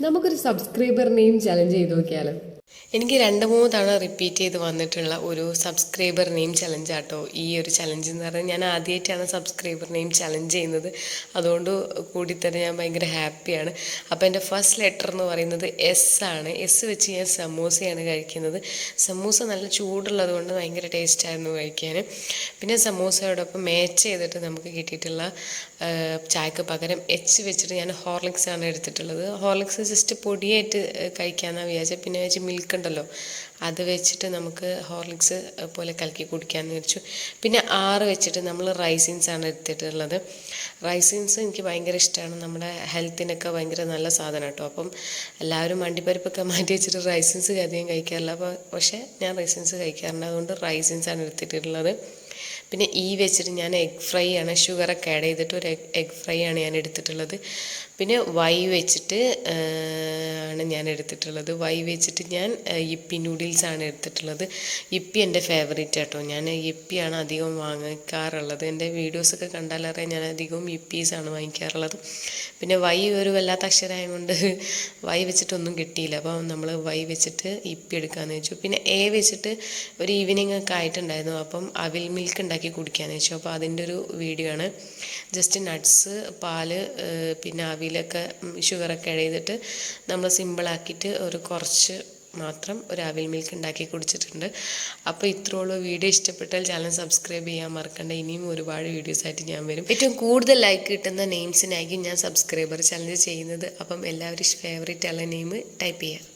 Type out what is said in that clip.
നമുക്കൊരു സബ്സ്ക്രൈബറിനെയും ചലഞ്ച് ചെയ്ത് നോക്കിയാലോ? എനിക്ക് രണ്ട് മൂന്ന് തവണ റിപ്പീറ്റ് ചെയ്ത് വന്നിട്ടുള്ള ഒരു സബ്സ്ക്രൈബർ നെയിം ചലഞ്ച് ആട്ടോ ഈ ഒരു ചലഞ്ച് എന്ന് പറഞ്ഞാൽ ഞാൻ ആദ്യമായിട്ടാണ് സബ്സ്ക്രൈബർ നെയിം ചലഞ്ച് ചെയ്യുന്നത്. അതുകൊണ്ട് കൂടി തന്നെ ഞാൻ ഭയങ്കര ഹാപ്പിയാണ് അപ്പോൾ എന്റെ ഫസ്റ്റ് ലെറ്റർ എന്ന് പറയുന്നത് എസ് ആണ്. എസ് വെച്ച് ഞാൻ സമൂസയാണ് കഴിക്കുന്നത്. സമൂസ നല്ല ചൂടുള്ളത് കൊണ്ട് ഭയങ്കര ടേസ്റ്റായിരുന്നു കഴിക്കാൻ. പിന്നെ സമൂസയോടൊപ്പം മാച്ച് ചെയ്തിട്ട് നമുക്ക് കിട്ടിയിട്ടുള്ള ചായക്ക് പകരം എച്ച് വെച്ചിട്ട് ഞാൻ ഹോർലിക്സ് ആണ് എടുത്തിട്ടുള്ളത്. ഹോർലിക്സ് ജസ്റ്റ് പൊടിയായിട്ട് കഴിക്കാമെന്നാണ് വിചാരിച്ചത്. പിന്നെ വെച്ച് മിൽക്ക് ഉണ്ടല്ലോ അത് വെച്ചിട്ട് നമുക്ക് ഹോർലിക്സ് പോലെ കലക്കി കുടിക്കാമെന്ന് വിചാരിച്ചു. പിന്നെ ആറ് വെച്ചിട്ട് നമ്മൾ റൈസിൻസ് ആണ് എടുത്തിട്ടുള്ളത്. റൈസിൻസ് എനിക്ക് ഭയങ്കര ഇഷ്ടമാണ് നമ്മുടെ ഹെൽത്തിനൊക്കെ ഭയങ്കര നല്ല സാധനം കേട്ടോ അപ്പം എല്ലാവരും മണ്ടിപ്പരിപ്പൊക്കെ മാറ്റി വെച്ചിട്ട് റൈസിൻസ് അധികം കഴിക്കാറില്ല. അപ്പോൾ പക്ഷേ ഞാൻ റൈസിൻസ് കഴിക്കാറുണ്ട്. അതുകൊണ്ട് റൈസിൻസ് ആണ് എടുത്തിട്ടുള്ളത്. പിന്നെ ഈ വെച്ചിട്ട് ഞാൻ എഗ് ഫ്രൈ ആണ് ഷുഗറൊക്കെ ആഡ് ചെയ്തിട്ട് ഒരു എഗ് ഫ്രൈ ആണ് ഞാൻ എടുത്തിട്ടുള്ളത്. പിന്നെ വൈ വെച്ചിട്ട് ആണ് ഞാൻ എടുത്തിട്ടുള്ളത്. വൈ വെച്ചിട്ട് ഞാൻ ഇപ്പി നൂഡിൽസ് ആണ് എടുത്തിട്ടുള്ളത്. യിപ്പി എന്റെ ഫേവറേറ്റ് ആട്ടോ. ഞാൻ യിപ്പിയാണ് അധികം വാങ്ങിക്കാറുള്ളത്. എന്റെ വീഡിയോസൊക്കെ കണ്ടാലറിയാം ഞാൻ അധികവും യിപ്പീസാണ് വാങ്ങിക്കാറുള്ളത്. പിന്നെ വൈ ഒരു വല്ലാത്ത അക്ഷരമായ കൊണ്ട് വൈ വെച്ചിട്ടൊന്നും കിട്ടിയില്ല. അപ്പോൾ നമ്മൾ വൈ വെച്ചിട്ട് ഇപ്പി എടുക്കാമെന്ന് വെച്ചു. പിന്നെ എ വെച്ചിട്ട് ഒരു ഈവനിങ് ഒക്കെ ആയിട്ടുണ്ടായിരുന്നു. അപ്പം അവിൽ മിൽക്ക് ഉണ്ടാക്കി കുടിക്കാമെന്ന് വെച്ചു അപ്പോൾ അതിന്റെ ഒരു വീഡിയോ ആണ്. ജസ്റ്റ് നട്ട്സ് പാൽ പിന്നെ അവിയിലൊക്കെ ഷുഗറൊക്കെ എഴുതിയിട്ട് നമ്മൾ സിമ്പിളാക്കിയിട്ട് ഒരു കുറച്ച് മാത്രം ഒരു അവിൽ മിൽക്ക് ഉണ്ടാക്കി കുടിച്ചിട്ടുണ്ട്. അപ്പോൾ ഇത്രയുള്ള വീഡിയോ ഇഷ്ടപ്പെട്ടാൽ ചാനൽ സബ്സ്ക്രൈബ് ചെയ്യാൻ മറക്കണ്ട. ഇനിയും ഒരുപാട് വീഡിയോസ് ആയിട്ട് ഞാൻ വരും. ഏറ്റവും കൂടുതൽ ലൈക്ക് കിട്ടുന്ന നെയിംസിനായിരിക്കും ഞാൻ സബ്സ്ക്രൈബർ ചലഞ്ച് ചെയ്യുന്നത്. അപ്പം എല്ലാവരും ഫേവറേറ്റ് ഉള്ള നെയിം ടൈപ്പ് ചെയ്യാം